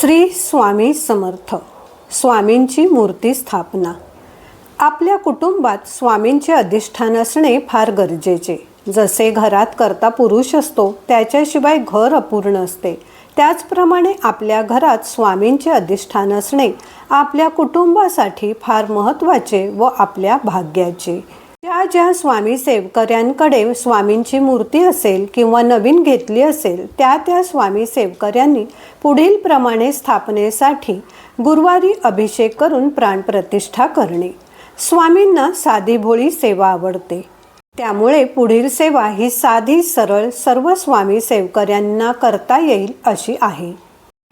श्री स्वामी समर्थ स्वामींची मूर्ती स्थापना. आपल्या कुटुंबात स्वामींचे अधिष्ठान असणे फार गरजेचे. जसे घरात करता पुरुष असतो त्याच्याशिवाय घर अपूर्ण असते. त्याचप्रमाणे आपल्या घरात स्वामींचे अधिष्ठान असणे आपल्या कुटुंबासाठी फार महत्त्वाचे व आपल्या भाग्याचे. ज्या ज्या स्वामी सेवकऱ्यांकडे स्वामींची मूर्ती असेल किंवा नवीन घेतली असेल त्या त्या स्वामी सेवकऱ्यांनी पुढील प्रमाणे स्थापनेसाठी गुरुवारी अभिषेक करून प्राणप्रतिष्ठा करणे. स्वामींना साधी भोळी सेवा आवडते. त्यामुळे पुढील सेवा ही साधी सरळ सर्व स्वामी सेवकऱ्यांना करता येईल अशी आहे.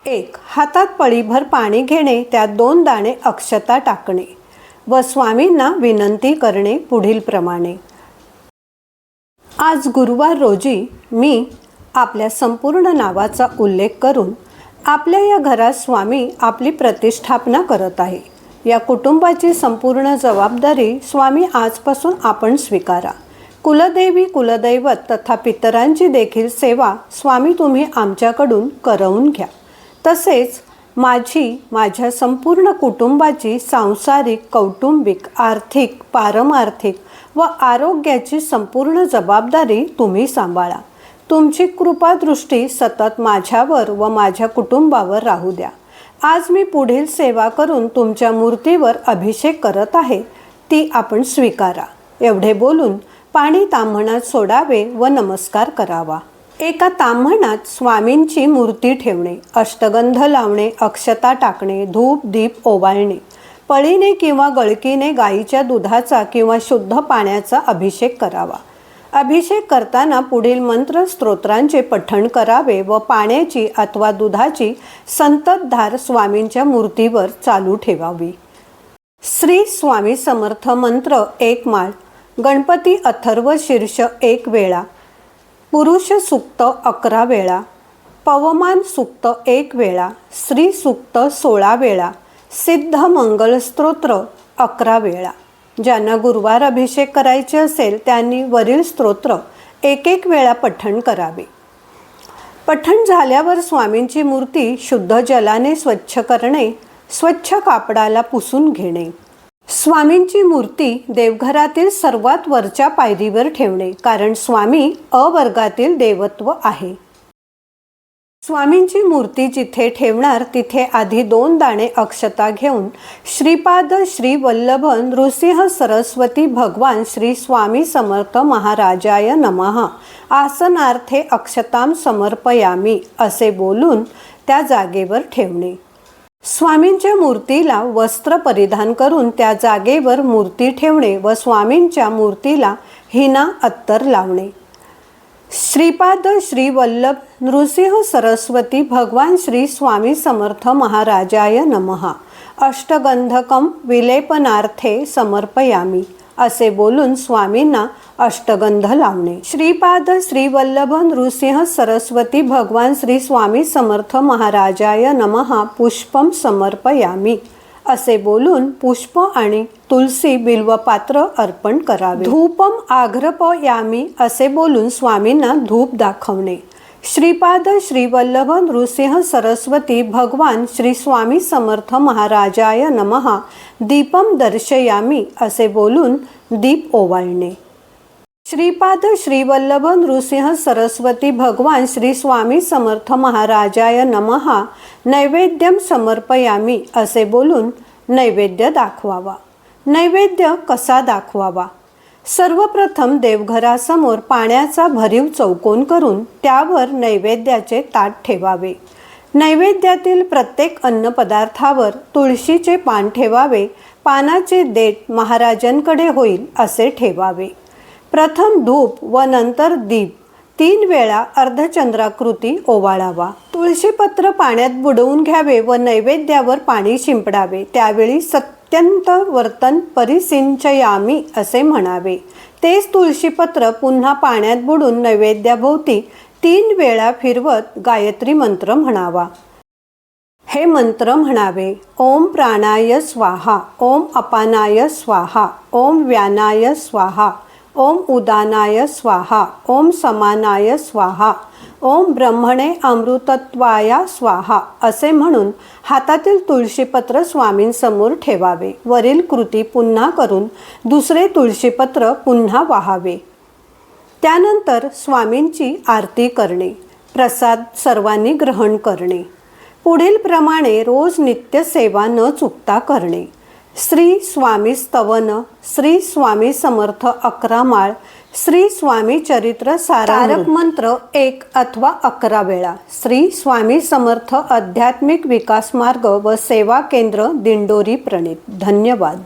एक हातात पळीभर पाणी घेणे त्यात दोन दाणे अक्षता टाकणे. व स्वामींना विनंती करणे पुढील प्रमाणे. आज गुरुवार रोजी मी आपल्या संपूर्ण नावाचा उल्लेख करून आपल्या या घरात स्वामी आपली प्रतिष्ठापना करत आहे. या कुटुंबाची संपूर्ण जबाबदारी स्वामी आजपासून आपण स्वीकारा. कुलदेवी कुलदैवत तथा पितरांची देखील सेवा स्वामी तुम्ही आमच्याकडून करवून घ्या. तसेच माझी माझ्या संपूर्ण कुटुंबाची सांसारिक कौटुंबिक आर्थिक पारमार्थिक व आरोग्याची संपूर्ण जबाबदारी तुम्ही सांभाळा. तुमची कृपादृष्टी सतत माझ्यावर व माझ्या कुटुंबावर राहू द्या. आज मी पुढील सेवा करून तुमच्या मूर्तीवर अभिषेक करत आहे. ती आपण स्वीकारा. एवढे बोलून पाणी ताम्हणात सोडावे व नमस्कार करावा. एका ताम्हणात स्वामींची मूर्ती ठेवणे अष्टगंध लावणे अक्षता टाकणे धूप दीप ओवाळणे पळीने किंवा गळकीने गाईच्या दुधाचा किंवा शुद्ध पाण्याचा अभिषेक करावा. अभिषेक करताना पुढील मंत्र स्तोत्रांचे पठण करावे व पाण्याची अथवा दुधाची संततधार स्वामींच्या मूर्तीवर चालू ठेवावी. श्री स्वामी समर्थ मंत्र एक माळ गणपती अथर्व शीर्ष एक वेळा पुरुष सुक्त अकरा वेळा पवमान सुक्त एक वेळा स्त्री सुक्त सोळा वेळा सिद्ध मंगलस्त्रोत्र अकरा वेळा. ज्यांना गुरुवार अभिषेक करायचे असेल त्यांनी वरील स्तोत्र एक एक वेळा पठण करावे. पठण झाल्यावर स्वामींची मूर्ती शुद्ध जलाने स्वच्छ करणे स्वच्छ कापडाला पुसून घेणे. स्वामींची मूर्ती देवघरातील सर्वात वरच्या पायरीवर ठेवणे कारण स्वामी अवर्गातील देवत्व आहे. स्वामींची मूर्ती जिथे ठेवणार तिथे आधी दोन दाणे अक्षता घेऊन श्रीपाद श्री वल्लभ नृसिंह सरस्वती भगवान श्री स्वामी समर्थ महाराजाय नमः आसनार्थे अक्षताम समर्पयामी असे बोलून त्या जागेवर ठेवणे. स्वामींच्या मूर्तीला वस्त्र परिधान करून त्या जागेवर मूर्ती ठेवणे व स्वामींच्या मूर्तीला हिना अत्तर लावणे. श्रीपाद श्री वल्लभ नृसिंह सरस्वती भगवान श्री स्वामी समर्थ महाराजाय नमः. अष्टगंधकम विलेपनार्थे समर्पयामी. असे बोलून स्वामींना अष्टगंध लावणे श्रीपाद श्रीवल्लभ नृसिंह सरस्वती भगवान श्री स्वामी समर्थ महाराजाय नमः पुष्पम समर्पयामी असे बोलून पुष्प आणि तुलसी बिल्वपात्र अर्पण करावे. धूपम आग्रप यामी असे बोलून स्वामींना धूप दाखवणे. श्रीपाद श्रीवल्लभ नृसिंह सरस्वती भगवान श्री स्वामी समर्थ महाराजाय नमः. दीपम दर्शयामी असे बोलून दीप ओवाळणे. श्रीपाद श्रीवल्लभ नृसिंह सरस्वती भगवान श्री स्वामी समर्थ महाराजाय नमः. नैवेद्यम समर्पयामी असे बोलून नैवेद्य दाखवावा. नैवेद्य कसा दाखवावा? सर्वप्रथम देवघरासमोर पाण्याचा भरीव चौकोन करून त्यावर नैवेद्याचे ताट ठेवावे. नैवेद्यातील प्रत्येक अन्नपदार्थावर तुळशीचे पान ठेवावे पानाचे देठ महाराजांकडे होईल असे ठेवावे. प्रथम धूप व नंतर दीप तीन वेळा अर्धचंद्राकृती ओवाळावा. तुळशीपत्र पाण्यात बुडवून घ्यावे व नैवेद्यावर पाणी शिंपडावे. त्यावेळी अत्यंत वर्तन परिसिंचयामी असे म्हणावे. तेच तुळशीपत्र पुन्हा पाण्यात बुडून नैवेद्याभोवती तीन वेळा फिरवत गायत्री मंत्र म्हणावा. हे मंत्र म्हणावे ओम प्राणाय स्वाहा ओम अपानाय स्वाहा ओम व्यानाय स्वाहा ओम उदानाय स्वाहा ओम समानाय स्वाहा ओम ब्रह्मणे अमृतत्वाया स्वाहा असे म्हणून हातातील तुळशीपत्र स्वामींसमोर ठेवावे. वरील कृती पुन्हा करून दुसरे तुळशीपत्र पुन्हा वाहावे. त्यानंतर स्वामींची आरती करणे प्रसाद सर्वांनी ग्रहण करणे. पुढील प्रमाणे रोज नित्य सेवा न चुकता करणे. श्री स्वामी स्तवन श्री स्वामी समर्थ अकरा माळ श्री स्वामी चरित्र सारारक मंत्र एक अथवा अकरा वेळा. श्री स्वामी समर्थ आध्यात्मिक विकास मार्ग व सेवा केंद्र दिंडोरी प्रणित. धन्यवाद.